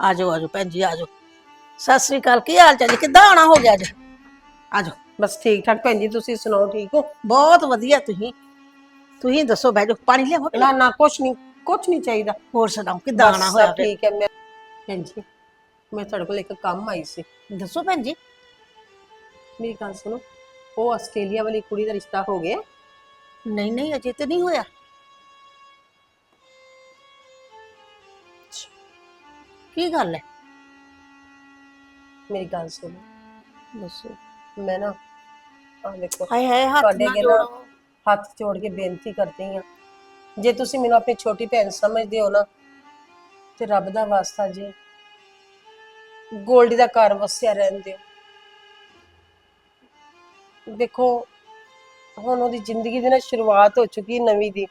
ਆਜੋ ਆਜੋ ਭੈਣ ਜੀ ਆਜੋ ਸਤਿ ਸ੍ਰੀ ਅਕਾਲ ਕੀ ਹਾਲ ਚਾਲ ਜੀ ਕਿੱਦਾਂ ਆਣਾ ਹੋ ਗਿਆ ਅੱਜ? ਆਜੋ। ਬਸ ਠੀਕ ਠਾਕ ਭੈਣ ਜੀ ਤੁਸੀਂ ਸੁਣਾਓ ਠੀਕ ਹੋ? ਬਹੁਤ ਵਧੀਆ ਤੁਸੀਂ। ਤੁਸੀਂ ਦੱਸੋ ਬਹਿ ਜਾਓ ਪਾਣੀ ਲਿਆਵੋ ਨਾ ਨਾ ਕੁਛ ਨਹੀਂ ਕੁਛ ਨਹੀਂ ਚਾਹੀਦਾ। ਹੋਰ ਸੁਣਾਓ ਕਿੱਦਾਂ ਬਸ ਆਣਾ ਹੋਇਆ ਸਭ ਫਿਰ? ਠੀਕ ਹੈ ਮੈਂ ਭੈਣ ਜੀ ਮੈਂ ਤੁਹਾਡੇ ਕੋਲ ਇੱਕ ਕੰਮ ਆਈ ਸੀ। ਦੱਸੋ ਭੈਣ ਜੀ। ਮੇਰੀ ਗੱਲ ਸੁਣੋ ਉਹ ਆਸਟ੍ਰੇਲੀਆ ਵਾਲੀ ਕੁੜੀ ਦਾ ਰਿਸ਼ਤਾ ਹੋ ਗਿਆ। ਨਹੀਂ ਨਹੀਂ ਅਜੇ ਤੇ ਨਹੀਂ ਹੋਇਆ। ਕੀ ਗੱਲ ਹੈ? ਮੇਰੀ ਗੱਲ ਸੁਣੋ। ਦੱਸੋ। ਮੈਂ ਨਾ ਆ ਦੇਖੋ ਹਾਏ ਹਾਏ ਹੱਥ ਤੁਹਾਡੇ ਨਾ ਅੱਗੇ ਨਾ ਜੋੜੋ। ਹੱਥ ਜੋੜ ਕੇ ਬੇਨਤੀ ਕਰਦੀ ਹਾਂ। ਜੇ ਤੁਸੀਂ ਮੈਨੂੰ ਆਪਣੀ ਛੋਟੀ ਭੈਣ ਸਮਝਦੇ ਹੋ ਨਾ ਤੇ ਰੱਬ ਦਾ ਵਾਸਤਾ ਜੀ ਗੋਲਡੀ ਦਾ ਘਰ ਵਸਿਆ ਰਹਿਣ ਦਿਓ ਦੇਖੋ ਹੁਣ ਉਹਦੀ ਜ਼ਿੰਦਗੀ ਦੀ ਨਾ ਸ਼ੁਰੂਆਤ ਹੋ ਚੁੱਕੀ ਨਵੀਂ ਦੀ।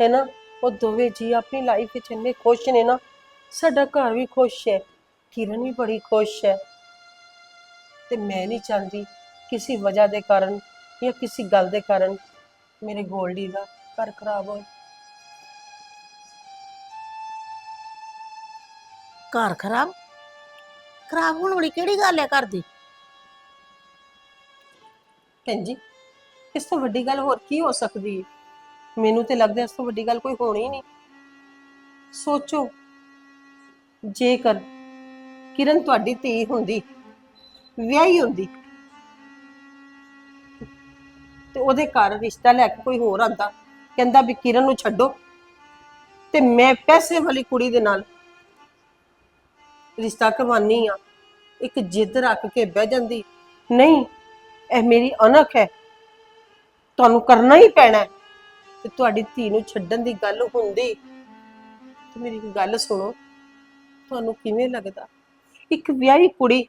ਹੈ ਨਾ? ਉਹ ਦੋਵੇਂ ਜੀ ਆਪਣੀ ਲਾਈਫ ਵਿੱਚ ਇੰਨੇ ਖੁਸ਼ ਨੇ ਨਾ ਸਾਡਾ ਘਰ ਵੀ ਖੁਸ਼ ਹੈ ਕਿਰਨ ਵੀ ਬੜੀ ਖੁਸ਼ ਹੈ। ਤੇ ਮੈਂ ਨਹੀਂ ਚਾਹੁੰਦੀ ਕਿਸੇ ਵਜ੍ਹਾ ਦੇ ਕਾਰਨ ਜਾਂ ਕਿਸੇ ਗੱਲ ਦੇ ਕਾਰਨ ਮੇਰੇ ਗੋਲਡੀ ਦਾ ਘਰ ਖਰਾਬ ਹੋਏ। ਘਰ ਖਰਾਬ? ਖਰਾਬ ਹੋਣ ਵਾਲੀ ਕਿਹੜੀ ਗੱਲ ਹੈ ਘਰ ਦੀ? ਭੈਣ ਜੀ ਇਸ ਤੋਂ ਵੱਡੀ ਗੱਲ ਹੋਰ ਕੀ ਹੋ ਸਕਦੀ ਹੈ? ਮੈਨੂੰ ਤੇ ਲੱਗਦਾ ਇਸ ਤੋਂ ਵੱਡੀ ਗੱਲ ਕੋਈ ਹੋਣੀ ਨਹੀਂ। ਸੋਚੋ ਜੇਕਰ ਕਿਰਨ ਤੁਹਾਡੀ ਧੀ ਹੁੰਦੀ, ਵਿਆਹੀ ਹੁੰਦੀ, ਤੇ ਉਹਦੇ ਘਰ ਰਿਸ਼ਤਾ ਲੈ ਕੇ ਕੋਈ ਹੋਰ ਆਂਦਾ ਕਹਿੰਦਾ ਵੀ ਕਿਰਨ ਨੂੰ ਛੱਡੋ, ਤੇ ਮੈਂ ਪੈਸੇ ਵਾਲੀ ਕੁੜੀ ਦੇ ਨਾਲ ਰਿਸ਼ਤਾ ਕਰਵਾਨੀ ਆ ਇੱਕ ਜਿੱਦ ਰੱਖ ਕੇ ਬਹਿ ਜਾਂਦੀ, ਨਹੀਂ, ਇਹ ਮੇਰੀ ਅਣਖ ਹੈ, ਤੁਹਾਨੂੰ ਕਰਨਾ ਹੀ ਪੈਣਾ ਤੇ ਤੁਹਾਡੀ ਧੀ ਨੂੰ ਛੱਡਣ ਦੀ ਗੱਲ ਹੁੰਦੀ, ਤੇ ਮੇਰੀ ਗੱਲ ਸੁਣੋ। ਤੁਹਾਨੂੰ ਕਿਵੇਂ ਲੱਗਦਾ? ਇੱਕ ਵਿਆਹੀ ਕੁੜੀ,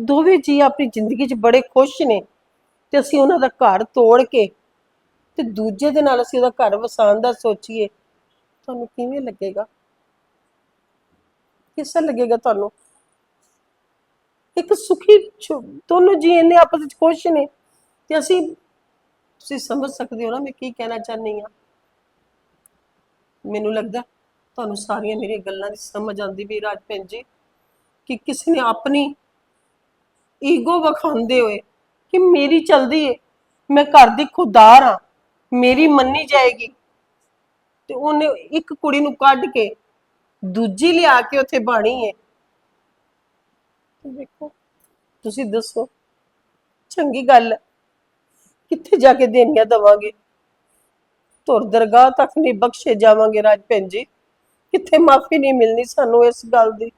ਦੋਵੇਂ ਜੀ ਆਪਣੀ ਜ਼ਿੰਦਗੀ 'ਚ ਬੜੇ ਖੁਸ਼ ਨੇ ਤੇ ਅਸੀਂ ਉਹਨਾਂ ਦਾ ਘਰ ਤੋੜ ਕੇ ਤੇ ਦੂਜੇ ਦੇ ਨਾਲ ਅਸੀਂ ਉਹਦਾ ਘਰ ਵਸਾਉਣ ਦਾ ਸੋਚੀਏ। ਤੁਹਾਨੂੰ ਕਿਵੇਂ ਲੱਗੇਗਾ? ਕਿਸਾ ਲੱਗੇਗਾ ਤੁਹਾਨੂੰ? ਇੱਕ ਸੁਖੀ ਛੋ- ਦੋਨੋਂ ਜੀ ਇੰਨੇ ਆਪਸ ਵਿੱਚ ਖੁਸ਼ ਨੇ ਤੇ ਅਸੀਂ, ਤੁਸੀਂ ਸਮਝ ਸਕਦੇ ਹੋ ਨਾ ਮੈਂ ਕੀ ਕਹਿਣਾ ਚਾਹੁੰਦੀ ਆ ਮੈਨੂੰ ਲੱਗਦਾ ਤੁਹਾਨੂੰ ਸਾਰੀਆਂ ਮੇਰੀਆਂ ਗੱਲਾਂ ਦੀ ਸਮਝ ਆਉਂਦੀ ਵੀ ਰਾਜ ਭੈਣ ਜੀ, ਕਿ ਕਿਸੇ ਨੇ ਆਪਣੀ ਈਗੋ ਵਿਖਾਉਂਦੇ ਹੋਏ ਕਿ ਮੇਰੀ ਚਲਦੀ ਏ, ਮੈਂ ਘਰ ਦੀ ਖੁਦਾਰ ਆ, ਮੇਰੀ ਮੰਨੀ ਜਾਏਗੀ। ਤੇ ਉਹਨੇ ਇੱਕ ਕੁੜੀ ਨੂੰ ਕੱਢ ਕੇ ਦੂਜੀ ਲਿਆ ਕੇ ਉੱਥੇ ਬਾਣੀ ਏ। ਦੇਖੋ, ਤੁਸੀਂ ਦੱਸੋ, ਚੰਗੀ ਗੱਲ ਕਿੱਥੇ ਜਾ ਕੇ ਦੇਣੀਆਂ ਦਵਾਂਗੇ? ਤੁਰ ਦਰਗਾਹ ਤੱਕ ਨਹੀਂ ਬਖਸ਼ੇ ਜਾਵਾਂਗੇ ਰਾਜ ਭੈਣ ਜੀ। ਕਿੱਥੇ ਮਾਫੀ ਨਹੀਂ ਮਿਲਣੀ ਸਾਨੂੰ ਇਸ ਗੱਲ ਦੀ।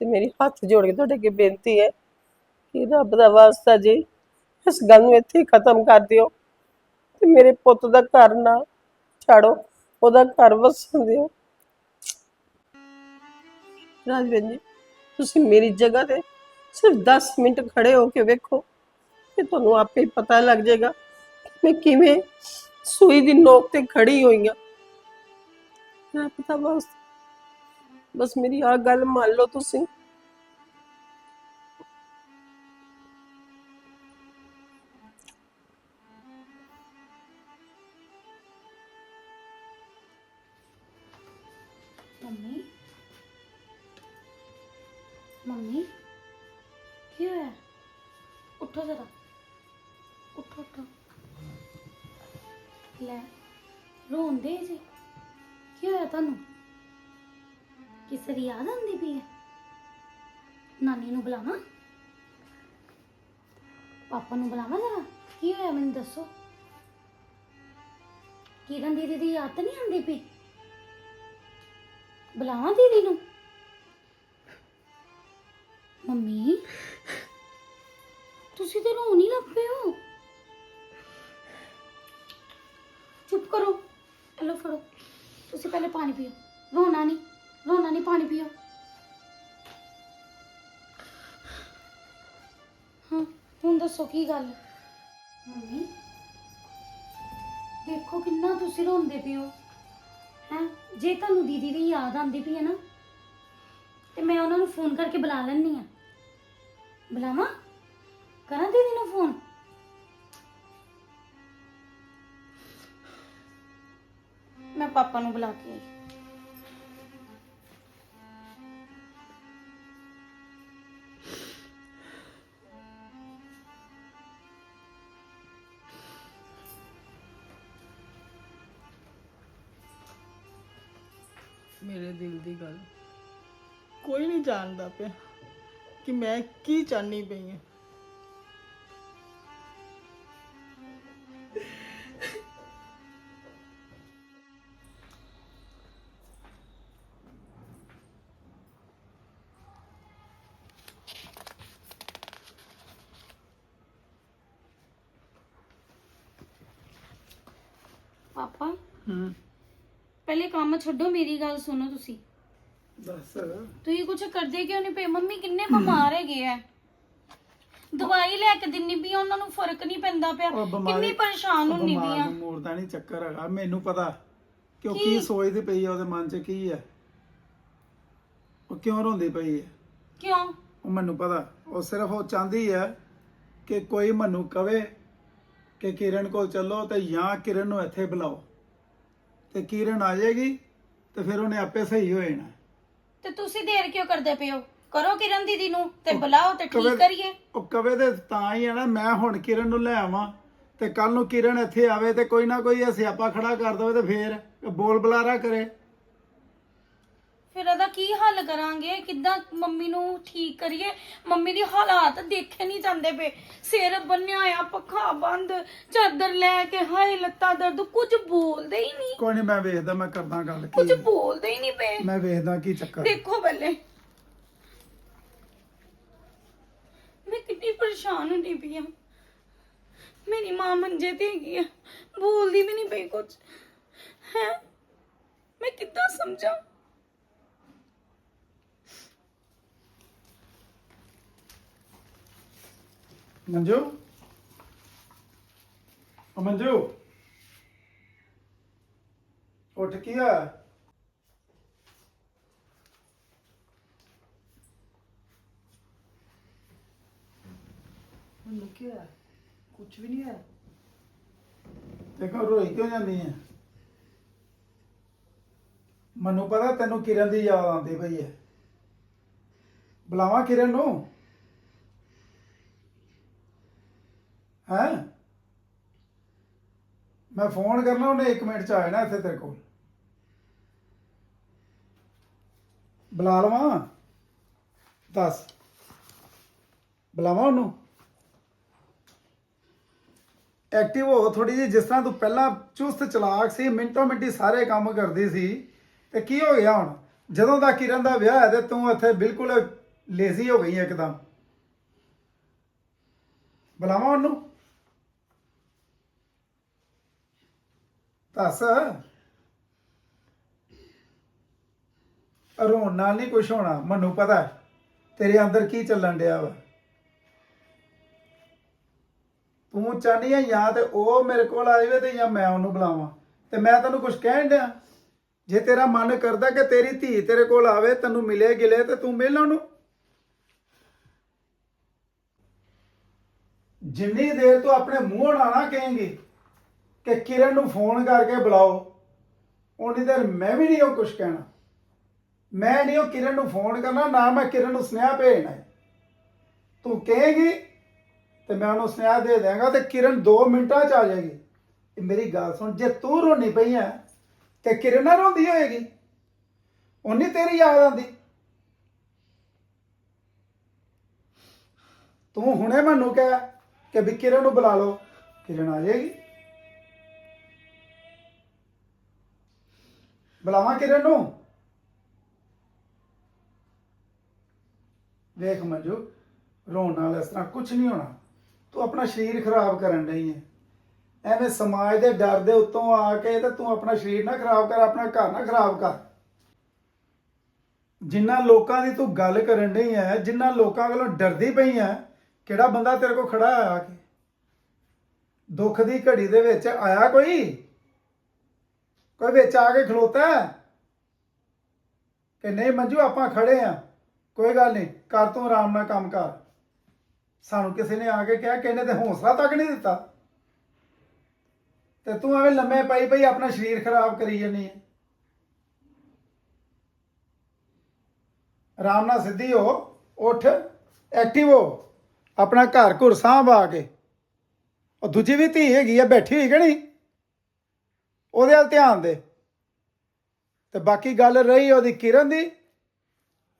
ਤੇ ਮੇਰੀ ਹੱਥ ਜੋੜ ਕੇ ਤੁਹਾਡੇ ਅੱਗੇ ਬੇਨਤੀ ਹੈ ਕਿ ਰੱਬ ਦਾ ਵਾਸਤਾ ਜੀ, ਇਸ ਗੱਲ ਨੂੰ ਇੱਥੇ ਹੀ ਖਤਮ ਕਰ ਦਿਓ। ਤੇ ਮੇਰੇ ਪੁੱਤ ਦਾ ਘਰ ਨਾ ਛਾੜੋ, ਉਹਦਾ ਘਰ ਵਸਣ ਦਿਓ। ਰਾਜ ਜੀ, ਤੁਸੀਂ ਮੇਰੀ ਜਗ੍ਹਾ ਤੇ ਸਿਰਫ 10 ਮਿੰਟ ਖੜੇ ਹੋ ਕੇ ਵੇਖੋ। ਤੇ ਤੁਹਾਨੂੰ ਆਪੇ ਹੀ ਪਤਾ ਲੱਗ ਜਾਏਗਾ ਕਿ ਮੈਂ ਕਿਵੇਂ ਸੂਈ ਦੀ ਨੋਕ ਤੇ ਖੜੀ ਹੋਈ ਹਾਂ ਪਤਾ ਬਸ ਬਸ ਮੇਰੀ ਆ ਗੱਲ ਮੰਨ ਲਓ ਤੁਸੀਂ। ਮੰਮੀ? ਮੰਮੀ, ਕੀ ਹੋਇਆ? ਉੱਠੋ ਜ਼ਰਾ। ਉੱਠੋ ਉੱਠੋ। ਲੈ, ਰੋਂਦੇ ਜੀ। ਤੁਹਾਨੂੰ? ਕਿਸੇ ਦੀ ਯਾਦ ਆਉਂਦੀ ਪਈ ਹੈ? ਨਾਨੀ ਨੂੰ ਬੁਲਾਵਾਂ? ਪਾਪਾ ਨੂੰ ਬੁਲਾਵਾਂ ਜ਼ਰਾ? ਕੀ ਹੋਇਆ ਮੈਨੂੰ ਦੱਸੋ? ਕਿਰਨ ਦੀਦੀ ਦੀ ਯਾਦ ਤਾਂ ਨਹੀਂ ਆਉਂਦੀ ਪਈ? ਬੁਲਾਵਾਂ ਦੀਦੀ ਨੂੰ? ਮੰਮੀ? ਤੁਸੀਂ ਤੇ ਰੋਣ ਹੀ ਲੱਗ ਪਏ ਹੋ? ਚੁੱਪ ਕਰੋ। ਇਹ ਫੜੋ। ਤੁਸੀਂ ਪਹਿਲੇ ਪਾਣੀ ਪੀਓ। ਰੋਣਾ ਨਹੀਂ ਰੋਣਾ ਨਹੀਂ, ਪਾਣੀ ਪੀਓ। ਹਾਂ, ਹੁਣ ਦੱਸੋ ਕੀ ਗੱਲ? ਮੰਮੀ, ਦੇਖੋ ਕਿੰਨਾ ਤੁਸੀਂ ਰੋਂਦੇ ਪਿਓ। ਹੈ, ਜੇ ਤੁਹਾਨੂੰ ਦੀਦੀ ਦੀ ਯਾਦ ਆਉਂਦੀ ਪਈ ਹੈ ਨਾ, ਤੇ ਮੈਂ ਉਹਨਾਂ ਨੂੰ ਫੋਨ ਕਰਕੇ ਬੁਲਾ ਲੈਣੀ ਆ ਬੁਲਾਵਾਂ? ਕਰਾਂ ਦੀਦੀ ਨੂੰ ਫੋਨ? ਮੈਂ ਪਾਪਾ ਨੂੰ ਬੁਲਾ ਕੇ ਆਈ। ਮੇਰੇ ਦਿਲ ਦੀ ਗੱਲ। ਕੋਈ ਨਹੀਂ ਜਾਣਦਾ ਪਿਆ ਕਿ ਮੈਂ ਕੀ ਚਾਹਨੀ ਪਈ ਹਾਂ। ਕੰਮ ਛੱਡੋ ਮੇਰੀ ਗੱਲ ਸੁਣੋ ਤੁਸੀਂ। ਦੱਸ ਤੁਸੀਂ ਕੁਝ ਕਰਦੇ ਕਿਉਂ ਨਹੀਂ ਪਏ? ਮੰਮੀ ਕਿੰਨੇ ਬਿਮਾਰ ਹੈਗੇ ਆ ਦਵਾਈ ਲੈ ਕੇ ਦਿੰਨੀ ਵੀ ਆ, ਉਹਨਾਂ ਨੂੰ ਫ਼ਰਕ ਨਹੀਂ ਪੈਂਦਾ ਪਿਆ। ਉਹ ਬਿਮਾਰੀ- ਕਿੰਨੀ ਪਰੇਸ਼ਾਨ ਹੁੰਨੀ ਵੀ ਆ। ਮੂਰ ਦਾ ਨਹੀਂ ਚੱਕਰ ਹੈਗਾ ਮੈਨੂੰ ਪਤਾ। ਕਿ ਉਹ ਕੀ? ਕੀ ਸੋਚਦੀ ਪਈ ਹੈ ਉਹਦੇ ਮਨ 'ਚ ਕੀ ਹੈ ਉਹ ਕਿਉਂ ਰੋਂਦੀ ਪਈ ਹੈ ਕਿਉਂ? ਉਹ ਮੈਨੂੰ ਪਤਾ। ਉਹ ਸਿਰਫ ਉਹ ਚਾਹੁੰਦੀ ਹੈ ਕਿ ਕੋਈ ਮੈਨੂੰ ਕਵੇ ਕਿ ਕਿਰਨ ਕੋਲ ਚੱਲੋ ਤੇ ਜਾਂ ਕਿਰਨ ਨੂੰ ਇੱਥੇ ਬੁਲਾਓ। ਤੇ ਕਿਰਨ ਆ ਜਾਏਗੀ ਤੇ ਫਿਰ ਉਹਨੇ ਆਪੇ ਸਹੀ ਹੋ ਜਾਣਾ। ਤੇ ਤੁਸੀਂ ਦੇਰ ਕਿਉਂ ਕਰਦੇ ਹੋ? ਕਰੋ ਕਿਰਨ ਦੀਦੀ ਨੂੰ ਤੇ ਬੁਲਾਓ ਤੇ ਠੀਕ ਕਰੀਏ। ਉਹ ਕਵੇ ਤੇ ਤਾਂ ਹੀ ਹੈ ਨਾ ਮੈਂ ਹੁਣ ਕਿਰਨ ਨੂੰ ਲੈ ਆਵਾਂ ਤੇ ਕੱਲ ਨੂੰ ਕਿਰਨ ਇੱਥੇ ਆਵੇ ਤੇ ਕੋਈ ਨਾ ਕੋਈ ਸਿਆਪਾ ਖੜਾ ਕਰ ਦਵੇ ਤੇ ਫੇਰ ਬੋਲ ਬੁਲਾਰਾ ਕਰੇ। ਫਿਰ ਇਹਦਾ ਕੀ ਹੱਲ ਕਰਾਂਗੇ? ਕਿੱਦਾਂ ਮੰਮੀ ਨੂੰ ਠੀਕ ਕਰੀਏ? ਮੰਮੀ ਦੀ ਹਾਲਾਤ ਦੇਖੇ ਨਹੀਂ ਜਾਂਦੇ ਪਏ। ਸਿਰ ਬੰਨਿਆ ਆ ਪੱਖਾ ਬੰਦ ਚਾਦਰ ਲੈ ਕੇ ਹਾਏ ਲੱਤਾਂ ਦਰਦ ਕੁਝ ਬੋਲਦੇ ਹੀ ਨਹੀਂ। ਕੋਈ ਨਹੀਂ ਮੈਂ ਵੇਖਦਾ ਮੈਂ ਕਰਦਾ ਗੱਲ ਕੁਝ ਕੀ ਬੋਲਦੇ ਹੀ ਨਹੀਂ ਪਏ। ਮੈਂ ਵੇਖਦਾ ਕੀ ਚੱਕਰ ਦੇਖੋ ਪਹਿਲੇ। ਮੈਂ ਕਿੰਨੀ ਪਰੇਸ਼ਾਨ ਹੁੰਦੀ ਪਈ ਆ। ਮੇਰੀ ਮਾਂ ਮੰਜੇ ਤੇ ਹੈਗੀ ਆ। ਬੋਲਦੀ ਵੀ ਨਹੀਂ ਪਈ ਕੁਝ। ਹੈ? ਮੈਂ ਕਿੱਦਾਂ ਸਮਝਾਂ? ਮੰਜੂ ਉਹ ਮੰਜੂ? ਉੱਠ ਕੀ ਆ ਮੈਨੂੰ ਕੀ ਹੋਇਆ ਕੁਝ ਵੀ ਨਹੀਂ ਹੋਇਆ। ਦੇਖੋ ਰੋਈ ਕਿਉਂ ਜਾਂਦੀ ਹੈ ਮੈਨੂੰ ਪਤਾ ਤੈਨੂੰ ਕਿਰਨ ਦੀ ਯਾਦ ਆਉਂਦੀ ਪਈ ਹੈ ਬੁਲਾਵਾਂ ਕਿਰਨ ਨੂੰ? ਹੈ? ਮੈਂ ਫੋਨ ਕਰਨਾ, ਉਹਨੇ 1 ਮਿੰਟ ਚ ਆ ਜਾਣਾ ਇੱਥੇ ਤੇਰੇ ਕੋਲ। ਬੁਲਾ ਲਵਾਂ? ਦੱਸ। ਬੁਲਾਵਾਂ ਉਹਨੂੰ? ਐਕਟਿਵ ਹੋ ਥੋੜੀ ਜਿਹੀ, ਜਿਸ ਤਰ੍ਹਾਂ ਤੂੰ ਪਹਿਲਾਂ ਚੁਸਤ ਚਲਾਕ ਸੀ, ਮਿੰਟੋ ਮਿੰਟੀ ਸਾਰੇ ਕੰਮ ਕਰਦੀ ਸੀ, ਤੇ ਕੀ ਹੋ ਗਿਆ ਹੁਣ? ਜਦੋਂ ਦਾ ਕਿਰਨ ਦਾ ਵਿਆਹ ਹੈ ਤੇ ਤੂੰ ਇੱਥੇ ਬਿਲਕੁਲ ਲੇਜ਼ੀ ਹੋ ਗਈ ਹੈ ਇੱਕਦਮ। ਬੁਲਾਵਾਂ ਉਹਨੂੰ? ਦੱਸ। ਰੋਣ ਨਾਲ ਨਹੀਂ ਕੁਝ ਹੋਣਾ, ਮੈਨੂੰ ਪਤਾ ਤੇਰੇ ਅੰਦਰ ਕੀ ਚੱਲਣ ਡਿਆ ਵਾ। ਤੂੰ ਚਾਹਨੀ ਆ ਜਾਂ ਤੇ ਉਹ ਮੇਰੇ ਕੋਲ ਆ ਜਾਵੇ ਤੇ ਜਾਂ ਮੈਂ ਉਹਨੂੰ ਬੁਲਾਵਾਂ। ਤੇ ਮੈਂ ਤੈਨੂੰ ਕੁਝ ਕਹਿਣ ਡਿਆ। ਜੇ ਤੇਰਾ ਮਨ ਕਰਦਾ ਕਿ ਤੇਰੀ ਧੀ ਤੇਰੇ ਕੋਲ ਆਵੇ, ਤੈਨੂੰ ਮਿਲੇ ਗਿਲੇ ਤੇ ਤੂੰ ਮਿਲ ਉਹਨੂੰ। ਜਿੰਨੀ ਦੇਰ ਤੂੰ ਆਪਣੇ ਮੂੰਹ ਨਾਲ ਨਾ ਕਹੇਂਗੀ ਕਿ ਕਿਰਨ ਨੂੰ ਫੋਨ ਕਰਕੇ ਬੁਲਾਓ। ਉਨੀ ਦੇਰ ਮੈਂ ਵੀ ਨਹੀਂ ਉਹ ਕੁਝ ਕਹਿਣਾ। ਮੈਂ ਨਹੀਂ ਉਹ ਕਿਰਨ ਨੂੰ ਫੋਨ ਕਰਨਾ, ਨਾ ਮੈਂ ਕਿਰਨ ਨੂੰ ਸੁਨੇਹਾ ਭੇਜਣਾ ਹੈ। ਤੂੰ ਕਹੇਗੀ ਤੇ ਮੈਂ ਉਹਨੂੰ ਸੁਨੇਹਾ ਦੇ ਦਿਆਂਗਾ ਤੇ ਕਿਰਨ 2 ਮਿੰਟਾਂ ਚ ਆ ਜਾਏਗੀ। ਇਹ ਮੇਰੀ ਗੱਲ ਸੁਣ, ਜੇ ਤੂੰ ਰੋਣੀ ਪਈ ਹੈ ਤੇ ਕਿਰਨ ਨਾ ਰੋਂਦੀ ਹੋਏਗੀ। ਉਹਨੀ ਤੇਰੀ ਯਾਦ ਆਂਦੀ ਤੂੰ ਹੁਣੇ ਮੈਨੂੰ ਕਹਿ ਕਿ ਵੀ ਕਿਰਨ ਨੂੰ ਬੁਲਾ ਲਓ, ਕਿਰਨ ਆ ਜਾਏਗੀ। ਬੁਲਾਵਾਂ ਕਿਰਨ ਨੂੰ? ਵੇਖ ਮੰਜੂ ਰੋਣ ਨਾਲ ਇਸ ਤਰ੍ਹਾਂ ਕੁਝ ਨਹੀਂ ਹੋਣਾ। ਤੂੰ ਆਪਣਾ ਸਰੀਰ ਖਰਾਬ ਕਰਨ ਡਈ ਹੈ ਐਵੇਂ ਸਮਾਜ ਦੇ ਡਰ ਦੇ ਉੱਤੋਂ ਆ ਕੇ ਤੇ ਤੂੰ ਆਪਣਾ ਸਰੀਰ ਨਾ ਖਰਾਬ ਕਰ, ਆਪਣਾ ਘਰ ਨਾ ਖਰਾਬ ਕਰ। ਜਿੰਨਾ ਲੋਕਾਂ ਦੀ ਤੂੰ ਗੱਲ ਕਰਨ ਡਈ ਐ ਜਿੰਨਾ ਲੋਕਾਂ ਵੱਲੋਂ ਡਰਦੀ ਪਈ ਐ ਕਿਹੜਾ ਬੰਦਾ ਤੇਰੇ ਕੋਲ ਖੜਾ ਆ ਕੇ? ਦੁੱਖ ਦੀ ਘੜੀ ਦੇ ਵਿੱਚ ਆਇਆ ਕੋਈ? ਕੋਈ ਵਿੱਚ ਆ ਕੇ ਖਲੋਤਾ ਹੈ? ਕਿ ਨਹੀਂ ਮੰਜੂ, ਆਪਾਂ ਖੜੇ ਆ ਕੋਈ ਗੱਲ ਨਹੀਂ, ਕਰ ਤੂੰ ਆਰਾਮ ਨਾਲ ਕੰਮ ਕਰ। ਸਾਨੂੰ ਕਿਸੇ ਨੇ ਆ ਕੇ ਕਿਹਾ ਕਿ ਇਹਨੇ ਤੇ ਹੌਸਲਾ ਤੱਕ ਨਹੀਂ ਦਿੱਤਾ। ਤੇ ਤੂੰ ਐਵੇਂ ਲੰਮੇ ਪਈ ਪਈ ਆਪਣਾ ਸਰੀਰ ਖਰਾਬ ਕਰੀ ਜਾਨੀ ਹੈ। ਆਰਾਮ ਨਾਲ ਸਿੱਧੀ ਹੋ, ਉੱਠ ਐਕਟਿਵ ਹੋ। ਆਪਣਾ ਘਰ ਘੁਰ ਸਾਂਭ ਆ ਕੇ। ਉਹ ਦੂਜੀ ਵੀ ਧੀ ਹੈਗੀ ਆ, ਬੈਠੀ ਹੋਈ ਕਿ ਨਹੀਂ? ਉਹਦੇ ਵੱਲ ਧਿਆਨ ਦੇ। ਤੇ ਬਾਕੀ ਗੱਲ ਰਹੀ ਉਹਦੀ ਕਿਰਨ ਦੀ।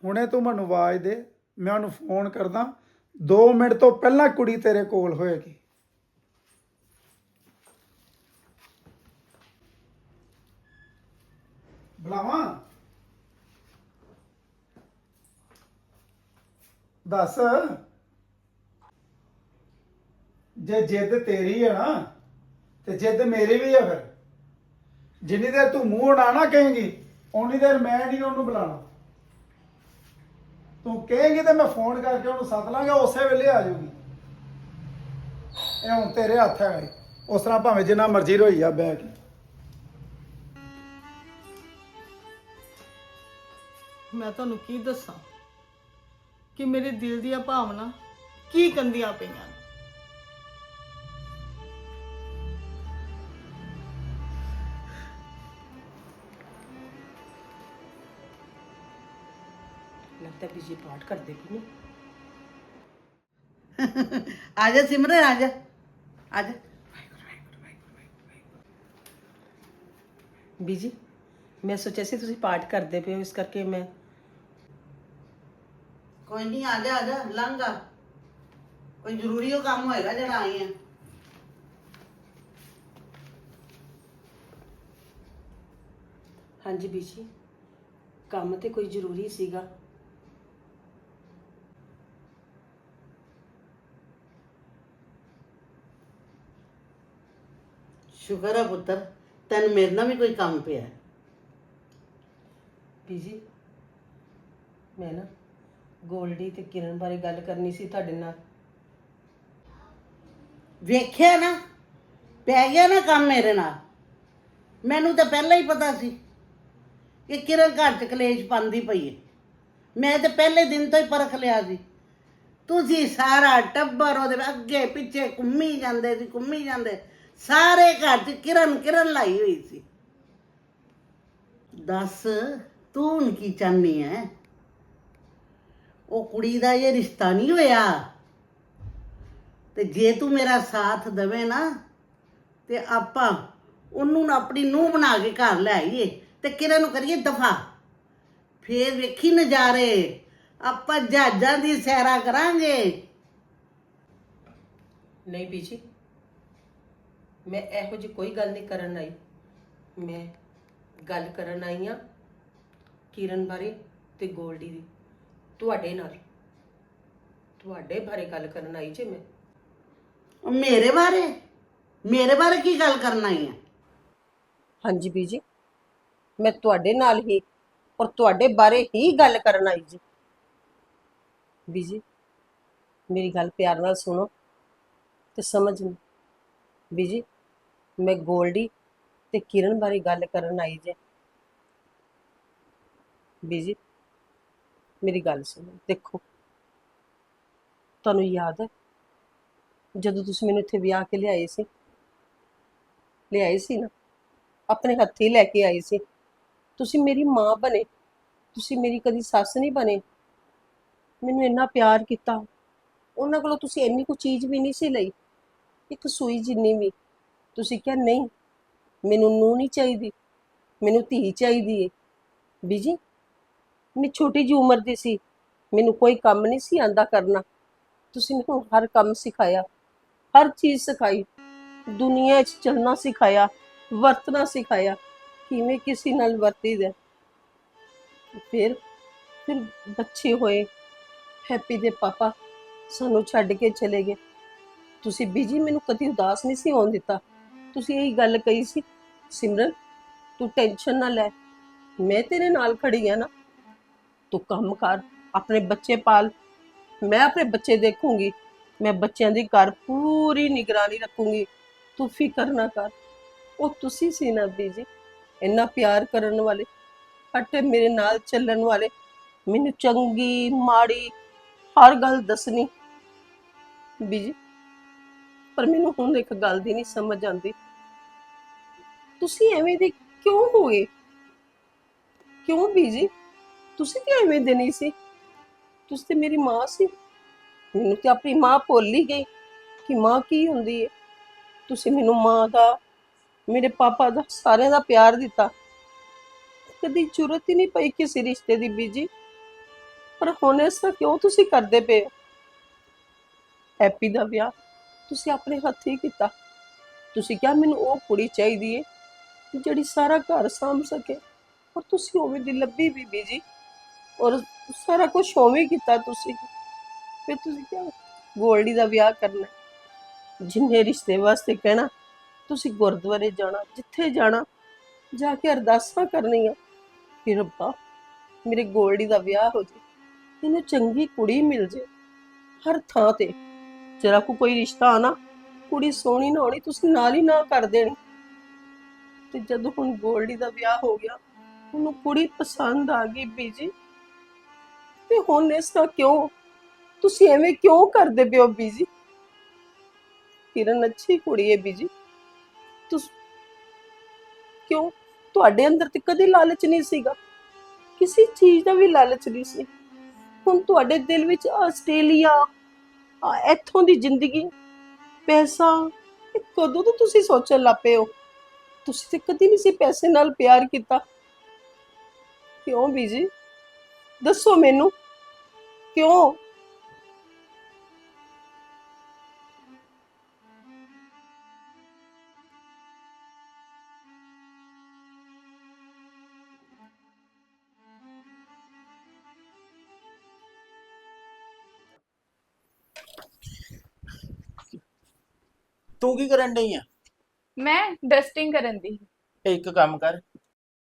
ਹੁਣੇ ਤੂੰ ਮੈਨੂੰ ਆਵਾਜ਼ ਦੇ, ਮੈਂ ਉਹਨੂੰ ਫੋਨ ਕਰਦਾ। 2 ਮਿੰਟ ਤੋਂ ਪਹਿਲਾਂ ਕੁੜੀ ਤੇਰੇ ਕੋਲ ਹੋਏਗੀ। ਬੁਲਾਵਾਂ? ਦੱਸ। ਜੇ ਜਿੱਦ ਤੇਰੀ ਹੈ ਨਾ, ਤੇ ਜਿੱਦ ਮੇਰੀ ਵੀ ਹੈ ਫਿਰ। ਜਿੰਨੀ ਦੇਰ ਤੂੰ ਮੂੰਹ ਨਾ ਨਾ ਕਹੇਂਗੀ ਉਨੀ ਦੇਰ ਮੈਂ ਨਹੀਂ ਉਹਨੂੰ ਬੁਲਾਣਾ ਤੂੰ ਕਹੇਂਗੀ ਤੇ ਮੈਂ ਫੋਨ ਕਰਕੇ ਉਹਨੂੰ ਸੱਦ ਲਾਂਗਾ, ਉਸੇ ਵੇਲੇ ਆ ਜਾਊਗੀ ਇਹ ਹੁਣ ਤੇਰੇ ਹੱਥ ਹੈ ਈ। ਉਸ ਤਰ੍ਹਾਂ ਭਾਵੇਂ ਜਿੰਨਾ ਮਰਜ਼ੀ ਰੋਈ ਆ ਬਹਿ ਕੇ ਮੈਂ ਤੁਹਾਨੂੰ ਕੀ ਦੱਸਾਂ ਕਿ ਮੇਰੇ ਦਿਲ ਦੀਆਂ ਭਾਵਨਾ ਕੀ ਕੰਦੀਆਂ ਪਈਆਂ ਨੇ। ਲੱਗਦਾ ਬੀਜੀ ਪਾਠ ਕਰਦੇ ਪਈ ਨੇ ਆ ਜਾ ਸਿਮਰਨ ਆ ਜਾ ਆ ਜਾ ਬੀਜੀ ਮੈਂ ਸੋਚਿਆ ਸੀ ਤੁਸੀਂ ਪਾਠ ਕਰਦੇ ਪਏ ਹੋ ਇਸ ਕਰਕੇ ਮੈਂ ਕੋਈ ਨਹੀਂ ਆ ਜਾ ਆ ਜਾ ਲੰਘ ਆ ਕੋਈ ਜ਼ਰੂਰੀ ਉਹ ਕੰਮ ਹੋਏਗਾ ਜਿਹੜਾ ਆਈ ਆ ਹਾਂਜੀ ਬੀਜੀ ਕੰਮ ਤੇ ਕੋਈ ਜ਼ਰੂਰੀ ਸੀਗਾ ਸ਼ੁਕਰ ਆ ਪੁੱਤਰ ਤੈਨੂੰ ਮੇਰੇ ਨਾਲ ਵੀ ਕੋਈ ਕੰਮ ਪਿਆ ਬੀਜੀ ਮੈਂ ਨਾ ਗੋਲਡੀ ਤੇ ਕਿਰਨ ਬਾਰੇ ਗੱਲ ਕਰਨੀ ਸੀ ਤੁਹਾਡੇ ਨਾਲ। ਵੇਖਿਆ ਨਾ ਪੈ ਗਿਆ ਨਾ ਕੰਮ ਮੇਰੇ ਨਾਲ। ਮੈਨੂੰ ਤਾਂ ਪਹਿਲਾਂ ਹੀ ਪਤਾ ਸੀ ਕਿ ਕਿਰਨ ਘਰ ਚ ਕਲੇਸ਼ ਪਾਉਂਦੀ ਪਈ ਹੈ ਮੈਂ ਤਾਂ ਪਹਿਲੇ ਦਿਨ ਤੋਂ ਹੀ ਪਰਖ ਲਿਆ ਸੀ। ਤੁਸੀਂ ਸਾਰਾ ਟੱਬਰ ਉਹਦੇ ਅੱਗੇ ਪਿੱਛੇ ਘੁੰਮੀ ਜਾਂਦੇ ਸੀ ਘੁੰਮੀ ਜਾਂਦੇ। ਸਾਰੇ ਘਰ ਚ ਕਿਰਨ ਕਿਰਨ ਲਾਈ ਹੋਈ ਸੀ। ਦੱਸ, ਤੂੰ ਹੁਣ ਕੀ ਚਾਹਨੀ ਹੈ ਉਹ ਕੁੜੀ ਦਾ ਇਹ ਰਿਸ਼ਤਾ ਨਹੀਂ ਹੋਇਆ। ਤੇ ਜੇ ਤੂੰ ਮੇਰਾ ਸਾਥ ਦੇਵੇਂ ਨਾ, ਤੇ ਆਪਾਂ ਉਹਨੂੰ ਨਾ ਆਪਣੀ ਨੂੰਹ ਬਣਾ ਕੇ ਘਰ ਲੈ ਆਈਏ ਤੇ ਕਿਰਨ ਨੂੰ ਕਰੀਏ ਦਫਾ। ਫੇਰ ਵੇਖੀ ਨਜ਼ਾਰੇ, ਆਪਾਂ ਜਹਾਜ਼ਾਂ ਦੀ ਸੈਰਾ ਕਰਾਂਗੇ। ਨਹੀਂ ਬੀਜੀ ਮੈਂ ਇਹੋ ਜਿਹੀ ਕੋਈ ਗੱਲ ਨਹੀਂ ਕਰਨ ਆਈ। ਮੈਂ ਗੱਲ ਕਰਨ ਆਈ ਆ ਕਿਰਨ ਬਾਰੇ ਤੇ ਗੋਲਡੀ ਦੀ ਤੁਹਾਡੇ ਨਾਲ। ਤੁਹਾਡੇ ਬਾਰੇ ਗੱਲ ਕਰਨ ਆਈ ਜੇ ਮੈਂ। ਮੇਰੇ ਬਾਰੇ? ਮੇਰੇ ਬਾਰੇ ਕੀ ਗੱਲ ਕਰਨਾ ਹੀ ਹੈ ਹਾਂਜੀ ਬੀਜੀ ਮੈਂ ਤੁਹਾਡੇ ਨਾਲ ਹੀ ਔਰ ਤੁਹਾਡੇ ਬਾਰੇ ਹੀ ਗੱਲ ਕਰਨ ਆਈ ਜੀ। ਬੀਜੀ ਮੇਰੀ ਗੱਲ ਪਿਆਰ ਨਾਲ ਸੁਣੋ ਤੇ ਸਮਝ ਲਓ। ਬੀਜੀ ਮੈਂ ਗੋਲਡੀ ਤੇ ਕਿਰਨ ਬਾਰੇ ਗੱਲ ਕਰਨ ਆਈ ਜੇ। ਬੀਜੀ ਮੇਰੀ ਗੱਲ ਸੁਣੋ, ਦੇਖੋ। ਤੁਹਾਨੂੰ ਯਾਦ ਹੈ? ਜਦੋਂ ਤੁਸੀਂ ਮੈਨੂੰ ਇੱਥੇ ਵਿਆਹ ਕੇ ਲਿਆਏ ਸੀ? ਲਿਆਏ ਸੀ ਨਾ? ਆਪਣੇ ਹੱਥੀ ਲੈ ਕੇ ਆਏ ਸੀ। ਤੁਸੀਂ ਮੇਰੀ ਮਾਂ ਬਣੇ। ਤੁਸੀਂ ਮੇਰੀ ਕਦੀ ਸੱਸ ਨਹੀਂ ਬਣੇ। ਮੈਨੂੰ ਇੰਨਾ ਪਿਆਰ ਕੀਤਾ। ਉਹਨਾਂ ਕੋਲੋਂ ਤੁਸੀਂ ਇੰਨੀ ਕੁ ਚੀਜ਼ ਵੀ ਨਹੀਂ ਸੀ ਲਈ। ਇੱਕ ਸੂਈ ਜਿੰਨੀ ਵੀ, ਤੁਸੀਂ ਕਿਹਾ ਨਹੀਂ, ਮੈਨੂੰ ਨੂੰ ਨਹੀਂ ਚਾਹੀਦੀ, ਮੈਨੂੰ ਧੀ ਚਾਹੀਦੀ ਏ। ਬੀਜੀ, ਮੈਂ ਛੋਟੀ ਜੀ ਉਮਰ ਦੀ ਸੀ, ਮੈਨੂੰ ਕੋਈ ਕੰਮ ਨਹੀਂ ਸੀ ਆਂਦਾ ਕਰਨਾ। ਤੁਸੀਂ ਮੈਨੂੰ ਹਰ ਕੰਮ ਸਿਖਾਇਆ, ਹਰ ਚੀਜ਼ ਸਿਖਾਈ, ਦੁਨੀਆ 'ਚ ਚੱਲਣਾ ਸਿਖਾਇਆ, ਵਰਤਣਾ ਸਿਖਾਇਆ, ਕਿਵੇਂ ਕਿਸੇ ਨਾਲ ਵਰਤੀਦਾ। ਫਿਰ ਫਿਰ ਬੱਚੇ ਹੋਏ, ਹੈਪੀ ਦੇ ਪਾਪਾ ਸਾਨੂੰ ਛੱਡ ਕੇ ਚਲੇ ਗਏ। ਤੁਸੀਂ ਬੀਜੀ ਮੈਨੂੰ ਕਦੀ ਉਦਾਸ ਨਹੀਂ ਸੀ ਹੋਣ ਦਿੱਤਾ। ਤੁਸੀਂ ਇਹੀ ਗੱਲ ਕਹੀ ਸੀ, ਸਿਮਰਨ, ਤੂੰ ਟੈਨਸ਼ਨ ਨਾ ਲੈ। ਮੈਂ ਤੇਰੇ ਨਾਲ ਖੜੀ ਆ ਨਾ। ਤੂੰ ਕੰਮ ਕਰ, ਆਪਣੇ ਬੱਚੇ ਪਾਲ। ਮੈਂ ਆਪਣੇ ਬੱਚੇ ਦੇਖੂੰਗੀ। ਮੈਂ ਬੱਚਿਆਂ ਦੀ ਘਰ ਪੂਰੀ ਨਿਗਰਾਨੀ ਰੱਖੂੰਗੀ। ਤੂੰ ਫਿਕਰ ਨਾ ਕਰ। ਉਹ ਤੁਸੀਂ ਸੀ ਨਾ ਬੀਜੀ ਇੰਨਾ ਪਿਆਰ ਕਰਨ ਵਾਲੇ, ਹਟੇ ਮੇਰੇ ਨਾਲ ਚੱਲਣ ਵਾਲੇ। ਮੈਨੂੰ ਚੰਗੀ, ਮਾੜੀ ਹਰ ਗੱਲ ਦੱਸਣੀ। ਬੀਜੀ ਪਰ ਮੈਨੂੰ ਹੁਣ ਇੱਕ ਗੱਲ ਦੀ ਨਹੀਂ ਸਮਝ ਆਉਂਦੀ। ਤੁਸੀਂ ਐਵੇਂ ਦੇ ਕਿਉਂ ਹੋਏ? ਕਿਉਂ ਬੀਜੀ? ਤੁਸੀਂ ਤੇ ਐਵੇਂ ਦੇ ਨਹੀਂ ਸੀ। ਤੁਸੀਂ ਤੇ ਮੇਰੀ ਮਾਂ ਸੀ। ਮੈਨੂੰ ਤੇ ਆਪਣੀ ਮਾਂ ਭੁੱਲ ਹੀ ਗਈ ਕਿ ਮਾਂ ਕੀ ਹੁੰਦੀ ਹੈ ਤੁਸੀਂ ਮੈਨੂੰ ਮਾਂ ਦਾ, ਮੇਰੇ ਪਾਪਾ ਦਾ, ਸਾਰਿਆਂ ਦਾ ਪਿਆਰ ਦਿੱਤਾ। ਕਦੀ ਜ਼ਰੂਰਤ ਹੀ ਨਹੀਂ ਪਈ ਕਿਸੇ ਰਿਸ਼ਤੇ ਦੀ ਬੀਜੀ। ਪਰ ਹੁਣ ਇਸ ਤਰ੍ਹਾਂ ਕਿਉਂ ਤੁਸੀਂ ਕਰਦੇ ਪਏ ਹੈਪੀ ਦਾ ਵਿਆਹ ਤੁਸੀਂ ਆਪਣੇ ਹੱਥੀਂ ਕੀਤਾ। ਤੁਸੀਂ ਕਿਹਾ, ਮੈਨੂੰ ਉਹ ਕੁੜੀ ਚਾਹੀਦੀ ਹੈ ਜਿਹੜੀ ਸਾਰਾ ਘਰ ਸਾਂਭ ਸਕੇ ਔਰ ਤੁਸੀਂ ਉਵੇਂ ਦੀ ਲੱਭੀ ਬੀਬੀ ਜੀ ਔਰ ਸਾਰਾ ਕੁਝ ਉਵੇਂ ਕੀਤਾ ਤੁਸੀਂ। ਫਿਰ ਤੁਸੀਂ ਕਿਹਾ, ਗੋਲਡੀ ਦਾ ਵਿਆਹ ਕਰਨਾ ਜਿੰਨੇ ਰਿਸ਼ਤੇ ਵਾਸਤੇ ਕਹਿਣਾ, ਤੁਸੀਂ ਗੁਰਦੁਆਰੇ ਜਾਣਾ, ਜਿੱਥੇ ਜਾਣਾ, ਜਾ ਕੇ ਅਰਦਾਸਾਂ ਕਰਨੀਆਂ। ਕਿ ਰੱਬਾ, ਮੇਰੇ ਗੋਲਡੀ ਦਾ ਵਿਆਹ ਹੋ ਜੇ, ਇਹਨੂੰ ਚੰਗੀ ਕੁੜੀ ਮਿਲ ਜੇ, ਹਰ ਥਾਂ ਤੇ। ਜਰਾ ਕੋ ਕੋਈ ਰਿਸ਼ਤਾ ਆ ਨਾ, ਕੁੜੀ ਸੋਹਣੀ ਨਾ ਹੋਣੀ, ਤੁਸੀਂ ਨਾਲ ਹੀ ਨਾ ਕਰ ਦੇਣੀ। ਤੇ ਜਦੋਂ ਹੁਣ ਗੋਲਡੀ ਦਾ ਵਿਆਹ ਹੋ ਗਿਆ, ਉਹਨੂੰ ਕੁੜੀ ਪਸੰਦ ਆ ਗਈ ਬੀਜੀ। ਤੇ ਹੁਣ ਇਸ ਤਰ੍ਹਾਂ ਕਿਉਂ? ਤੁਸੀਂ ਐਵੇਂ ਕਿਉਂ ਕਰਦੇ ਪਿਓ ਬੀਜੀ? ਕਿਰਨ ਅੱਛੀ ਕੁੜੀ ਹੈ ਬੀਜੀ। ਤੁਸੀਂ, ਕਿਉਂ? ਤੁਹਾਡੇ ਅੰਦਰ ਤੇ ਕਦੇ ਲਾਲਚ ਨਹੀਂ ਸੀਗਾ। ਕਿਸੇ ਚੀਜ਼ ਦਾ ਵੀ ਲਾਲਚ ਨਹੀਂ ਸੀ। ਹੁਣ ਤੁਹਾਡੇ ਦਿਲ ਵਿੱਚ ਆਸਟ੍ਰੇਲੀਆ ਆ ਇੱਥੋਂ ਦੀ ਜ਼ਿੰਦਗੀ, ਪੈਸਾ, ਇਹ ਕਦੋਂ ਤੋਂ ਤੁਸੀਂ ਸੋਚਣ ਲੱਪੇ ਹੋ? ਤੁਸੀਂ ਤੇ ਕਦੀ ਨਹੀਂ ਸੀ ਪੈਸੇ ਨਾਲ ਪਿਆਰ ਕੀਤਾ। ਕਿਉਂ ਬੀਜੀ? ਦੱਸੋ ਮੈਨੂੰ, ਕਿਉਂ ਤੂੰ ਕੀ ਕਰਨ ਡਈ ਆ? ਮੈਂ ਡਸਟਿੰਗ ਕਰਨ ਦੀ। ਇੱਕ ਕੰਮ ਕਰ